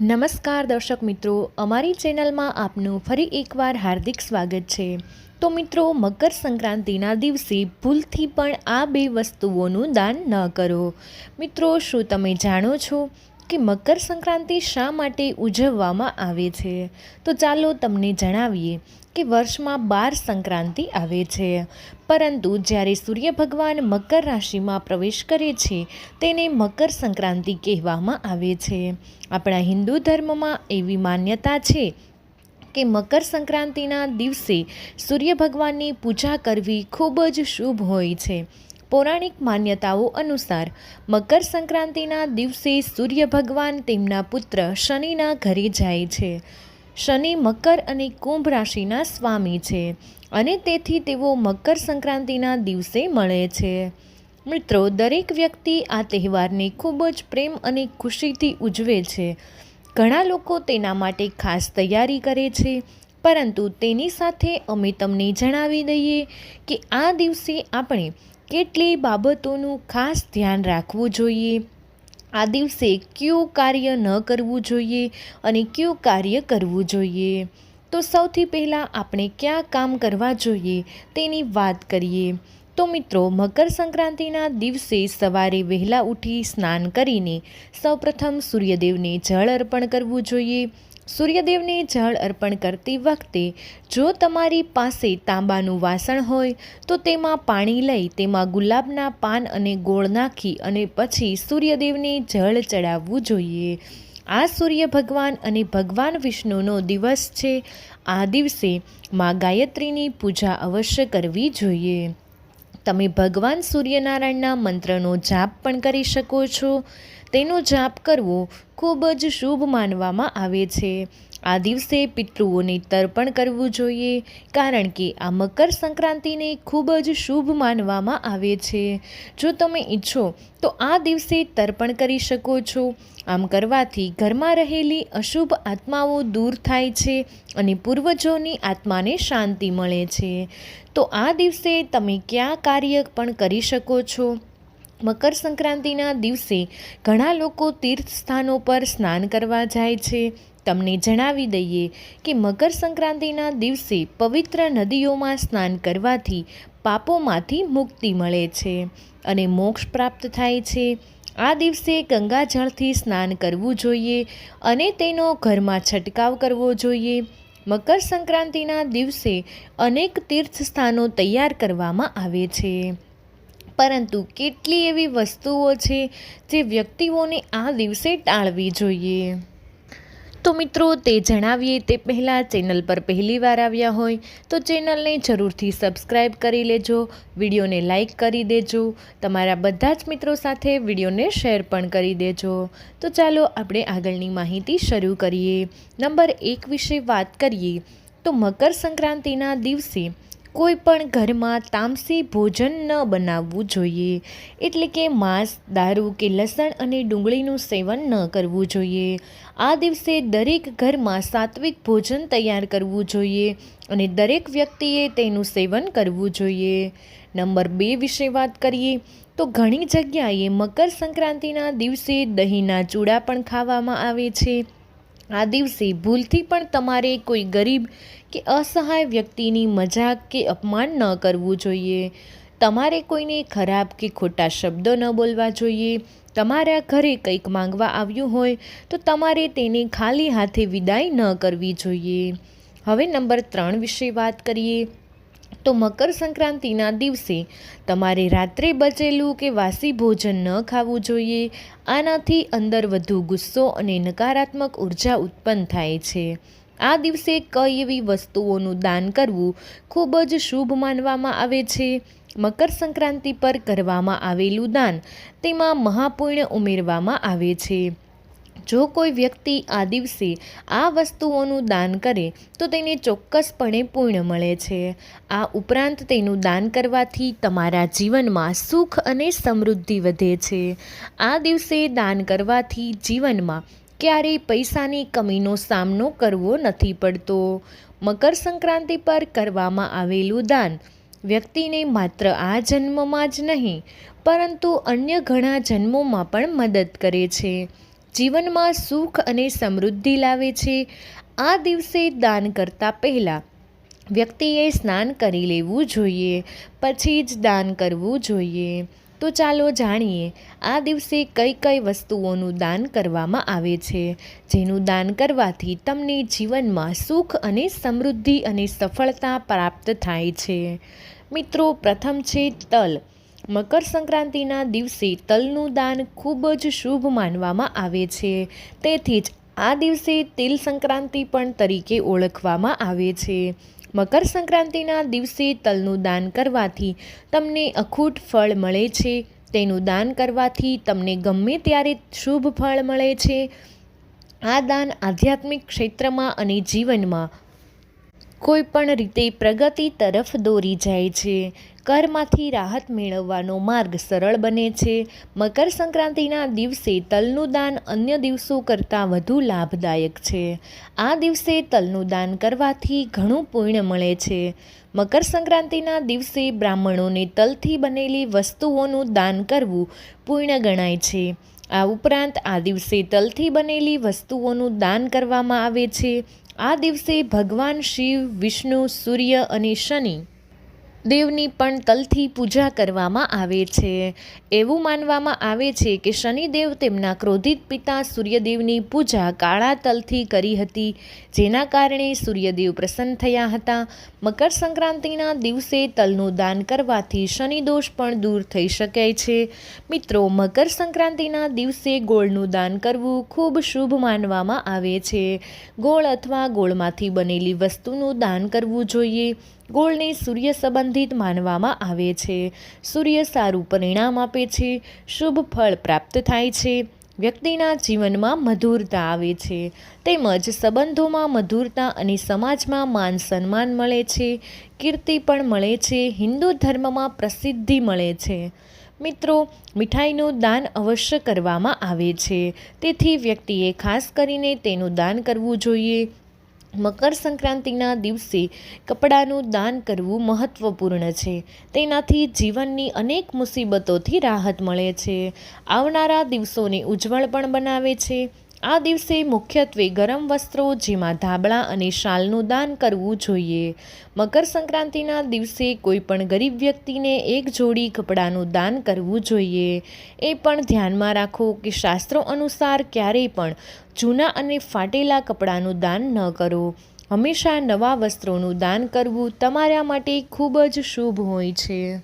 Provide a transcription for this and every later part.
નમસ્કાર દર્શક મિત્રો, અમારી ચેનલમાં આપનું ફરી એકવાર હાર્દિક સ્વાગત છે. તો મિત્રો, મકર સંક્રાંતિના દિવસે ભૂલથી પણ આ બે વસ્તુઓનું દાન ન કરો. મિત્રો, શું તમે જાણો છો કે મકર સંક્રાંતિ શા માટે ઉજવવામાં આવે છે? તો ચાલો તમને જણાવીએ કે વર્ષમાં બાર સંક્રાંતિ આવે છે. પરંતુ જ્યારે સૂર્ય ભગવાન મકર રાશિમાં પ્રવેશ કરે છે, તેને મકર સંક્રાંતિ કહેવામાં આવે છે. આપણા હિન્દુ ધર્મમાં એવી માન્યતા છે કે મકર સંક્રાંતિના દિવસે સૂર્ય ભગવાનની પૂજા કરવી ખૂબ જ શુભ હોય છે. પૌરાણિક માન્યતાઓ અનુસાર મકર સંક્રાંતિના દિવસે સૂર્ય ભગવાન તેમના પુત્ર શનિના ઘરે જાય છે. શનિ, મકર અને કુંભ રાશિના સ્વામી છે અને તેથી તેઓ મકર સંક્રાંતિના દિવસે મળે છે. મિત્રો, દરેક વ્યક્તિ આ તહેવારને ખૂબ જ પ્રેમ અને ખુશીથી ઉજવે છે. ઘણા લોકો તેના માટે ખાસ તૈયારી કરે છે, પરંતુ તેની સાથે અમે તમને જણાવી દઈએ કે આ દિવસે આપણે કેટલી બાબતોનું ખાસ ધ્યાન રાખવું જોઈએ. આ દિવસે કયું કાર્ય ન કરવું જોઈએ અને કયું કાર્ય કરવું જોઈએ? તો સૌથી પહેલાં આપણે ક્યાં કામ કરવા જોઈએ તેની વાત કરીએ. તો મિત્રો, મકર સંક્રાંતિના દિવસે સવારે વહેલા ઉઠી સ્નાન કરીને સૌપ્રથમ સૂર્યદેવને જળ અર્પણ કરવું જોઈએ. સૂર્યદેવને જળ અર્પણ કરતી વખતે જો તમારી પાસે તાંબાનું વાસણ હોય, તો તેમાં પાણી લઈ તેમાં ગુલાબના પાન અને ગોળ નાખી અને પછી સૂર્યદેવને જળ ચડાવવું જોઈએ. આ સૂર્ય ભગવાન અને ભગવાન વિષ્ણુનો દિવસ છે. આ દિવસે મા ગાયત્રીની પૂજા અવશ્ય કરવી જોઈએ. તમે ભગવાન સૂર્યનારાયણના મંત્રનો જાપ પણ કરી શકો છો. તેનો જાપ કરવો ખૂબ જ શુભ માનવામાં આવે છે. આ દિવસે પિતૃઓને તર્પણ કરવું જોઈએ, કારણ કે આ મકર સંક્રાંતિને ખૂબ જ શુભ માનવામાં આવે છે. જો તમે ઈચ્છો તો આ દિવસે તર્પણ કરી શકો છો. આમ કરવાથી ઘરમાં રહેલી અશુભ આત્માઓ દૂર થાય છે અને પૂર્વજોની આત્માને શાંતિ મળે છે. તો આ દિવસે તમે ક્યાં કાર્ય પણ કરી શકો છો? મકર સંક્રાંતિના દિવસે ઘણા લોકો તીર્થ સ્થાનો પર સ્નાન કરવા જાય છે. તમને જણાવી દઈએ કે મકર સંક્રાંતિના દિવસે પવિત્ર નદીઓમાં સ્નાન કરવાથી પાપોમાંથી મુક્તિ મળે છે અને મોક્ષ પ્રાપ્ત થાય છે. આ દિવસે ગંગાજળથી સ્નાન કરવું જોઈએ અને તેનો ઘરમાં છંટકાવ કરવો જોઈએ. મકર સંક્રાંતિના દિવસે અનેક તીર્થ સ્થાનો તૈયાર કરવામાં આવે છે. પરંતુ કેટલી એવી વસ્તુઓ છે જે વ્યક્તિઓને આ દિવસે ટાળવી જોઈએ? તો મિત્રો, તે જણાવીએ તે પહેલાં ચેનલ પર પહેલી વાર આવ્યા હોય તો ચેનલને જરૂરથી સબસ્ક્રાઈબ કરી લેજો, વિડીયોને લાઈક કરી દેજો, તમારા બધા જ મિત્રો સાથે વિડીયોને શેર પણ કરી દેજો. તો ચાલો આપણે આગળની માહિતી શરૂ કરીએ. નંબર એક વિશે વાત કરીએ તો મકર સંક્રાંતિના દિવસે કોઈ પણ ઘરમાં તામસી ભોજન ન બનાવવું જોઈએ. એટલે કે માંસ, દારૂ કે લસણ અને ડુંગળીનું સેવન ન કરવું જોઈએ. આ દિવસે દરેક ઘરમાં સાત્વિક ભોજન તૈયાર કરવું જોઈએ અને દરેક વ્યક્તિએ તેનું સેવન કરવું જોઈએ. નંબર બે વિશે વાત કરીએ તો ઘણી જગ્યાએ મકર સંક્રાંતિના દિવસે દહીંના ચૂડા પણ ખાવામાં આવે છે. આ દિવસે ભૂલથી પણ તમારે કોઈ ગરીબ કે અસહાય વ્યક્તિની મજાક કે અપમાન ન કરવું જોઈએ. તમારે કોઈને ખરાબ કે ખોટા શબ્દો ન બોલવા જોઈએ. તમારા ઘરે કંઈક માંગવા આવ્યું હોય તો તમારે તેને ખાલી હાથે વિદાય ન કરવી જોઈએ. હવે નંબર ત્રણ વિશે વાત કરીએ. તો મકર સંક્રાંતિના દિવસે તમારે રાત્રે બચેલું કે વાસી ભોજન ન ખાવું જોઈએ? આનાથી અંદર વધુ ગુસ્સો અને નકારાત્મક ઊર્જા ઉત્પન્ન થાય છે. આ દિવસે કઈ એવી વસ્તુઓનું દાન કરવું ખૂબ જ શુભ માનવામાં આવે છે? મકર સંક્રાંતિ પર કરવામાં આવેલું દાન તેમાં મહાપુણ્ય ઉમેરવામાં આવે છે. જો કોઈ વ્યક્તિ આ દિવસે આ વસ્તુઓનું દાન કરે, તો તેને ચોક્કસપણે પૂર્ણ મળે છે. આ ઉપરાંત તેનું દાન કરવાથી તમારા જીવનમાં સુખ અને સમૃદ્ધિ વધે છે. આ દિવસે દાન કરવાથી જીવનમાં ક્યારેય પૈસાની કમીનો સામનો કરવો નથી પડતો. મકર સંક્રાંતિ પર કરવામાં આવેલું દાન વ્યક્તિને માત્ર આ જન્મમાં જ નહીં, પરંતુ અન્ય ઘણા જન્મોમાં પણ મદદ કરે છે. જીવનમાં સુખ અને સમૃદ્ધિ લાવે છે. આ દિવસે દાન કરતાં પહેલાં વ્યક્તિએ સ્નાન કરી લેવું જોઈએ, પછી જ દાન કરવું જોઈએ. તો ચાલો જાણીએ, આ દિવસે કઈ કઈ વસ્તુઓનું દાન કરવામાં આવે છે, જેનું દાન કરવાથી તમને જીવનમાં સુખ અને સમૃદ્ધિ અને સફળતા પ્રાપ્ત થાય છે. મિત્રો, પ્રથમ છે તલ. મકર સંક્રાંતિના દિવસે તલનું દાન ખૂબ જ શુભ માનવામાં આવે છે. તેથી જ આ દિવસે તિલ સંક્રાંતિ પણ તરીકે ઓળખવામાં આવે છે. મકર સંક્રાંતિના દિવસે તલનું દાન કરવાથી તમને અખૂટ ફળ મળે છે. તેનું દાન કરવાથી તમને ગમે ત્યારે શુભ ફળ મળે છે. આ દાન આધ્યાત્મિક ક્ષેત્રમાં અને જીવનમાં કોઈ પણ રીતે પ્રગતિ તરફ દોરી જાય છે. કરમાંથી રાહત મેળવવાનો માર્ગ સરળ બને છે. મકર સંક્રાંતિના દિવસે તલનું દાન અન્ય દિવસો કરતાં વધુ લાભદાયક છે. આ દિવસે તલનું દાન કરવાથી ઘણું પુણ્ય મળે છે. મકર સંક્રાંતિના દિવસે બ્રાહ્મણોને તલથી બનેલી વસ્તુઓનું દાન કરવું પૂર્ણ ગણાય છે. આ ઉપરાંત આ દિવસે તલથી બનેલી વસ્તુઓનું દાન કરવામાં આવે છે. આ દિવસે ભગવાન શિવ, વિષ્ણુ, સૂર્ય અને શનિ દેવની પણ તલથી પૂજા કરવામાં આવે છે. એવું માનવામાં આવે છે કે શનિદેવ તેમના ક્રોધિત પિતા સૂર્યદેવની પૂજા કાળા તલથી કરી હતી, જેના કારણે સૂર્યદેવ પ્રસન્ન થયા હતા. મકર સંક્રાંતિના દિવસે તલનું દાન કરવાથી શનિદોષ પણ દૂર થઈ શકે છે. મિત્રો, મકર સંક્રાંતિના દિવસે ગોળનું દાન કરવું ખૂબ શુભ માનવામાં આવે છે. ગોળ અથવા ગોળમાંથી બનેલી વસ્તુનું દાન કરવું જોઈએ. ગોળને સૂર્ય સંબંધિત માનવામાં આવે છે. સૂર્ય સારું પરિણામ આપે છે. શુભ ફળ પ્રાપ્ત થાય છે. વ્યક્તિના જીવનમાં મધુરતા આવે છે. તેમજ સંબંધોમાં મધુરતા અને સમાજમાં માન સન્માન મળે છે. કીર્તિ પણ મળે છે. હિન્દુ ધર્મમાં પ્રસિદ્ધિ મળે છે. મિત્રો, મીઠાઈનું દાન અવશ્ય કરવામાં આવે છે. તેથી વ્યક્તિએ ખાસ કરીને તેનું દાન કરવું જોઈએ. મકર સંક્રાંતિના દિવસે કપડાનું દાન કરવું મહત્ત્વપૂર્ણ છે. તેનાથી જીવનની અનેક મુસીબતોથી રાહત મળે છે. આવનારા દિવસોને ઉજ્જવળ પણ બનાવે છે. આ દિવસે મુખ્યત્વે ગરમ વસ્ત્રો, જેમાં ધાબળા અને શાલનું દાન કરવું જોઈએ. મકર સંક્રાંતિના દિવસે કોઈ પણ ગરીબ વ્યક્તિને એક જોડી કપડાનું દાન કરવું જોઈએ. એ પણ ધ્યાનમાં રાખો કે શાસ્ત્રો અનુસાર ક્યારેય પણ જૂના અને ફાટેલા કપડાનું દાન ન કરો. હંમેશા નવા વસ્ત્રોનું દાન કરવું તમારા માટે ખૂબ જ શુભ હોય છે.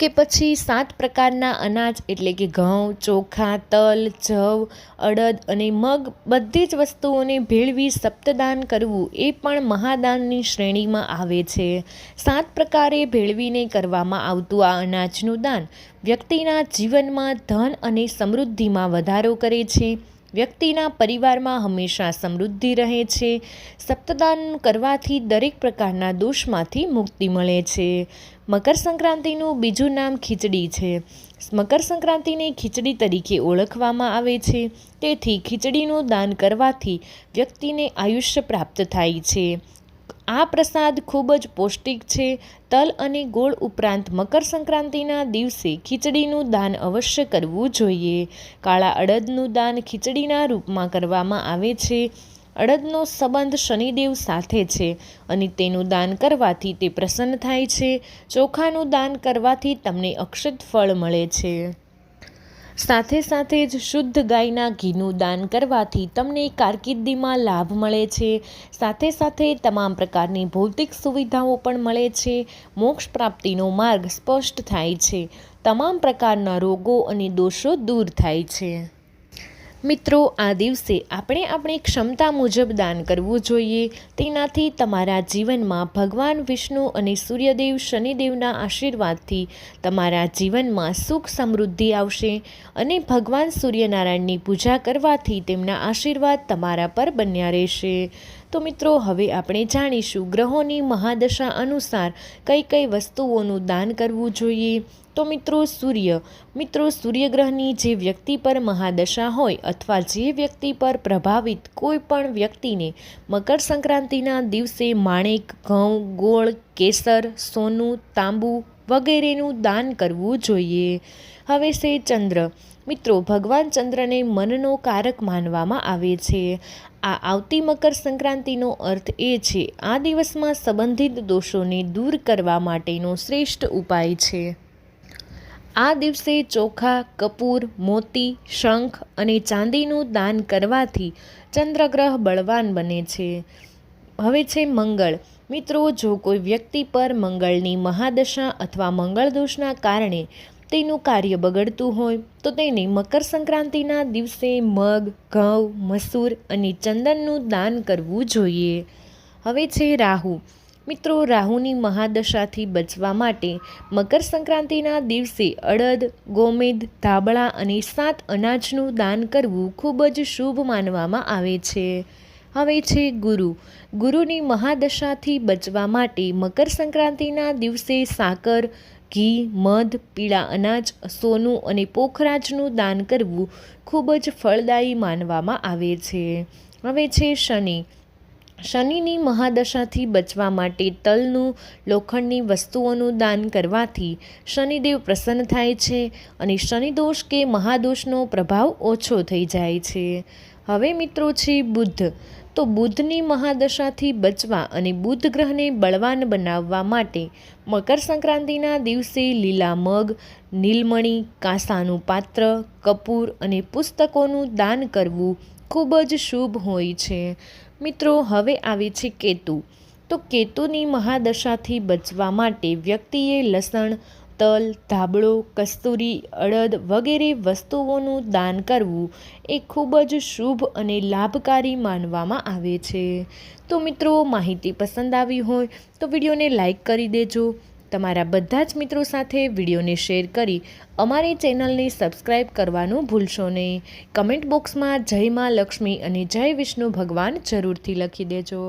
કે પછી સાત પ્રકારના અનાજ એટલે કે ઘઉં, ચોખા, તલ, જવ, અડદ અને મગ બધી જ વસ્તુઓને ભેળવી સપ્તદાન કરવું એ પણ મહાદાનની શ્રેણીમાં આવે છે. સાત પ્રકારે ભેળવીને કરવામાં આવતું આ અનાજનું દાન વ્યક્તિના જીવનમાં ધન અને સમૃદ્ધિમાં વધારો કરે છે. વ્યક્તિના પરિવારમાં હંમેશા સમૃદ્ધિ રહે છે. સપ્તદાન કરવાથી દરેક પ્રકારના દોષમાંથી મુક્તિ મળે છે. મકર સંક્રાંતિનું બીજું નામ ખીચડી છે. મકર સંક્રાંતિને ખીચડી તરીકે ઓળખવામાં આવે છે. તેથી ખીચડીનું દાન કરવાથી વ્યક્તિને આયુષ્ય પ્રાપ્ત થાય છે. આ પ્રસાદ ખૂબ જ પૌષ્ટિક છે. તલ અને ગોળ ઉપરાંત મકર સંક્રાંતિના દિવસે ખીચડીનું દાન અવશ્ય કરવું જોઈએ. કાળા અડદનું દાન ખીચડીના રૂપમાં કરવામાં આવે છે. અડદનો સંબંધ શનિદેવ સાથે છે અને તેનું દાન કરવાથી તે પ્રસન્ન થાય છે. ચોખાનું દાન કરવાથી તમને અક્ષત ફળ મળે છે. સાથે સાથે જ શુદ્ધ ગાયના ઘીનું દાન કરવાથી તમને કારકિર્દીમાં લાભ મળે છે. સાથે સાથે તમામ પ્રકારની ભૌતિક સુવિધાઓ પણ મળે છે. મોક્ષ પ્રાપ્તિનો માર્ગ સ્પષ્ટ થાય છે. તમામ પ્રકારના રોગો અને દોષો દૂર થાય છે. મિત્રો, આ દિવસે આપણે આપણી ક્ષમતા મુજબ દાન કરવું જોઈએ. તેનાથી તમારા જીવનમાં ભગવાન, વિષ્ણુ અને સૂર્યદેવ શનિદેવના આશીર્વાદથી તમારા જીવનમાં સુખ સમૃદ્ધિ આવશે અને ભગવાન સૂર્યનારાયણની પૂજા કરવાથી તેમના આશીર્વાદ તમારા પર બન્યા રહેશે. તો મિત્રો, હવે આપણે જાણીશું ગ્રહોની મહાદશા અનુસાર કઈ કઈ વસ્તુઓનું દાન કરવું જોઈએ. તો મિત્રો સૂર્ય. મિત્રો, સૂર્યગ્રહની જે વ્યક્તિ પર મહાદશા હોય અથવા જે વ્યક્તિ પર પ્રભાવિત કોઈ પણ વ્યક્તિને મકર સંક્રાંતિના દિવસે માણેક, ઘઉં, ગોળ, કેસર, સોનું, તાંબુ વગેરેનું દાન કરવું જોઈએ. હવે છે ચંદ્ર. મિત્રો, ભગવાન ચંદ્રને મનનો કારક માનવામાં આવે છે. આ આવતી મકર સંક્રાંતિનો અર્થ એ છે, આ દિવસમાં સંબંધિત દોષોને દૂર કરવા માટેનો શ્રેષ્ઠ ઉપાય છે. આ દિવસે ચોખા, કપૂર, મોતી, શંખ અને ચાંદીનું દાન કરવાથી ચંદ્રગ્રહ બળવાન બને છે. હવે છે મંગળ. મિત્રો, જો કોઈ વ્યક્તિ પર મંગળની મહાદશા અથવા મંગળ દોષના કારણે તેનું કાર્ય બગડતું હોય, તો તેને મકર સંક્રાંતિના દિવસે મગ, ઘઉં, મસૂર અને ચંદનનું દાન કરવું જોઈએ. હવે છે રાહુ. મિત્રો, રાહુની મહાદશાથી બચવા માટે મકર સંક્રાંતિના દિવસે અડદ, ગોમેદ, ધાબળા અને સાત અનાજનું દાન કરવું ખૂબ જ શુભ માનવામાં આવે છે. હવે છે ગુરુ. ગુરુની મહાદશાથી બચવા માટે મકર સંક્રાંતિના દિવસે સાકર, ઘી, મધ, પીળા અનાજ, સોનું અને પોખરાજનું દાન કરવું ખૂબ જ ફળદાયી માનવામાં આવે છે. હવે છે શનિ. શનિની મહાદશાથી બચવા માટે તલનું, લોખંડની વસ્તુઓનું દાન કરવાથી શનિદેવ પ્રસન્ન થાય છે અને શનિદોષ કે મહાદોષનો પ્રભાવ ઓછો થઈ જાય છે. હવે મિત્રો છે બુદ્ધ તો બુદ્ધની મહાદશાથી બચવા અને બુદ્ધ ગ્રહને બળવાન બનાવવા માટે મકર સંક્રાંતિના દિવસે લીલા મગ, નીલમણી, કાંસાનું પાત્ર, કપૂર અને પુસ્તકોનું દાન કરવું ખૂબ જ શુભ હોય છે. મિત્રો, હવે આવે છે કેતુ. તો કેતુની મહાદશાથી બચવા માટે વ્યક્તિએ લસણ, તલ, ધાબળો, કસ્તુરી, અડદ વગેરે વસ્તુઓનું દાન કરવું એ ખૂબ જ શુભ અને લાભકારી માનવામાં આવે છે. તો મિત્રો, માહિતી પસંદ આવી હોય તો વિડીયોને લાઈક કરી દેજો તમારા બધા જ મિત્રો સાથે વિડીયોને શેર કરી અમારી ચેનલને સબસ્ક્રાઈબ કરવાનું ભૂલશો નહીં. કમેન્ટ બોક્સમાં જય મા લક્ષ્મી અને જય વિષ્ણુ ભગવાન જરૂરથી લખી દેજો.